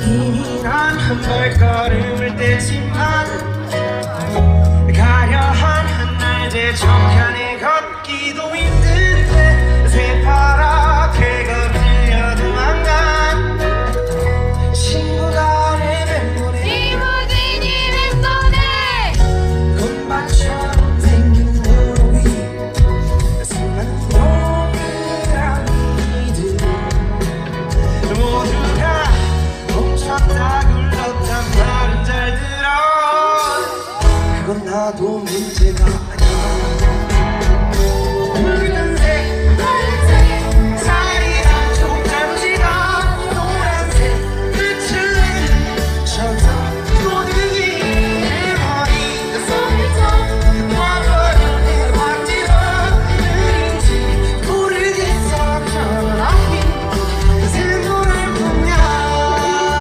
이란 한 발걸음을 떼지만 가려한 한낮의 정편에 걷기도 힘들 그건 나도 문제가